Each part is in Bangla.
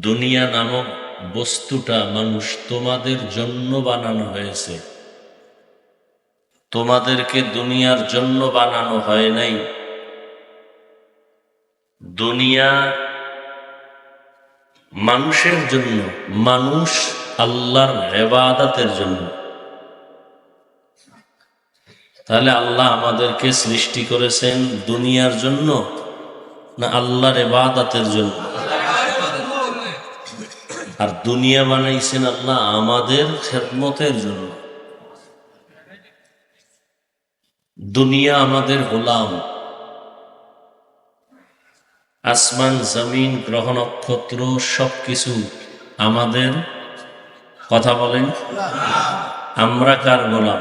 দুনিয়া নামক বস্তুটা মানুষ তোমাদের জন্য বানানো হয়েছে। তোমাদেরকে দুনিয়ার জন্য বানানো হয় নাই। দুনিয়া মানুষের জন্য, মানুষ আল্লাহর এবাদাতের জন্য। তাহলে আল্লাহ আমাদেরকে সৃষ্টি করেছেন দুনিয়ার জন্য না আল্লাহর এবাদাতের জন্য? আর দুনিয়া বানাইছেন আল্লাহ আমাদের খেদমতের জন্য। দুনিয়া আমাদের গোলাম। আসমান, জমিন, গ্রহ, নক্ষত্র, সবকিছু আমাদের। কথা বলেন। আমরা কার গোলাম?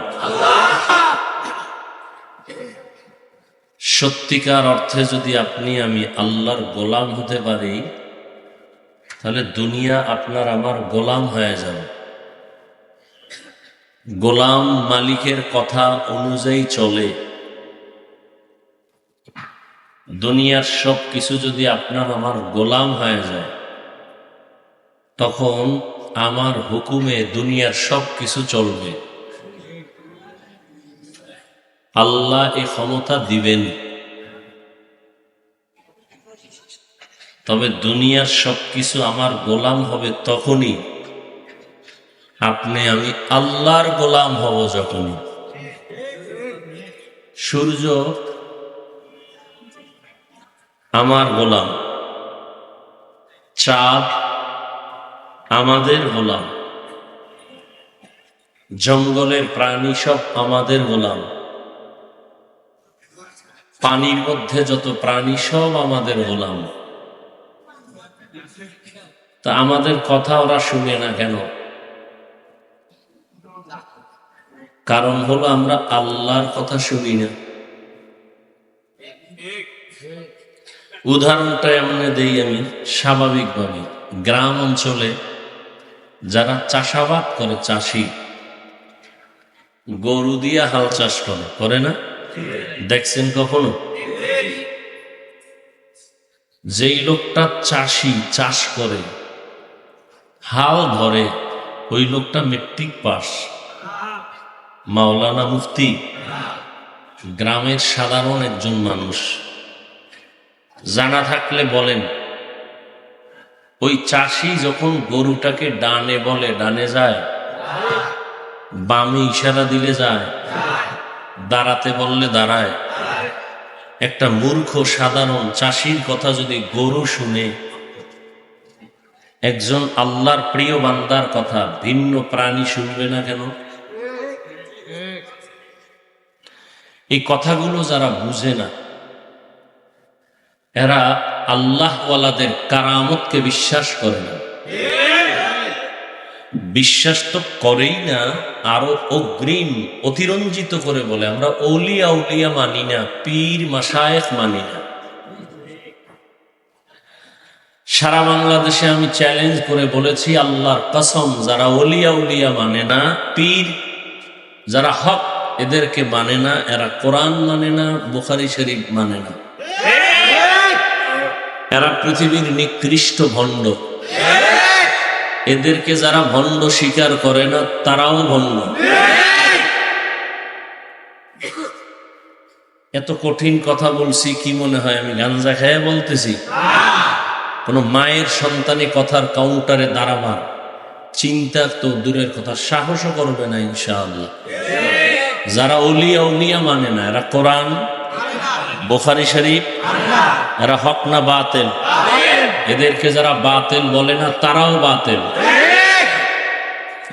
সত্যিকার অর্থে যদি আপনি আমি আল্লাহর গোলাম হতে পারি তাহলে দুনিয়া আপনার আমার গোলাম হয়ে যাবে। গোলাম মালিকের কথা অনুযায়ী চলে। দুনিয়ার সব কিছু যদি আপনার আমার গোলাম হয়ে যায়, তখন আমার হুকুমে দুনিয়ার সব কিছু চলবে। আল্লাহ এ ক্ষমতা দিবেন। তবে দুনিয়ার সব কিছু আমার গোলাম হবে তখনই। আপনি, আমি আল্লাহর গোলাম হব যখনই। সূর্য আমার গোলাম। চাঁদ আমাদের গোলাম। জঙ্গলের প্রাণী সব আমাদের গোলাম। পানির মধ্যে যত প্রাণী সব আমাদের গোলাম। তা আমাদের কথা ওরা শুনে না কেন? কারণ হলো আমরা আল্লাহর কথা শুনি না। উদাহরণটা এমন দেই আমি, স্বাভাবিকভাবে গ্রাম অঞ্চলে যারা চাষাবাদ করে চাষি, গরু দিয়া হাল চাষ করে করে না? দেখছেন কখনো? যেই লোকটা চাষি, চাষ করে হাল ধরে, ওই লোকটা মেট্রিক পাস। মাওলানা মুফতি, গ্রামের সাধারণ একজন মানুষ। জানা থাকলে বলেন, ওই চাষি যখন গরুটাকে ডানে বলে, ডানে যায়, বামে ইশারা দিলে যায়, দাঁড়াতে বললে দাঁড়ায়। একটা মূর্খ সাধারণ চাষির কথা যদি গরু শুনে একজন আল্লাহর প্রিয় বান্দার কথা, ভিন্ন প্রাণী শুনবে না কেন? এই কথাগুলো যারা বুঝে না, এরা আল্লাহওয়ালাদের কারামতকে বিশ্বাস করে না। বিশ্বাস তো করেই না, আরও অগ্রিম, অতিরঞ্জিত করে বলে। আমরা অলিয়া উলিয়া মানি না, পীর মাসায়েক মানি না। সারা বাংলাদেশে আমি চ্যালেঞ্জ করে বলেছি, আল্লাহর কসম, যারা ওলিয়া উলিয়া মানে না, পীর, যারা হক এদেরকে মানে না, এরা কোরআন মানে না, বুখারি শরীফ মানে না। এরা পৃথিবীর নিকৃষ্ট ভণ্ড। এদেরকে যারা ভণ্ড স্বীকার করে না, তারাও ভণ্ড। এত কঠিন কথা বলছি, কি মনে হয় আমি গাঞ্জা খেয়ে বলতেছি? কোন মায়ের সন্তানে কথার কাউন্টারে দাঁড়াবার চিন্তা তো দূরের কথা, সাহসও করবে না ইনশাআল্লাহ। যারা অলিয়া উলিয়া মানে না, এরা কোরআন, বোখারি শরীফ, এরা হক না বাতেল? এদেরকে যারা বাতেল বলে না, তারাও বাতেল।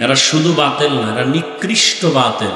এরা শুধু বাতেল না, এরা নিকৃষ্ট বাতেল।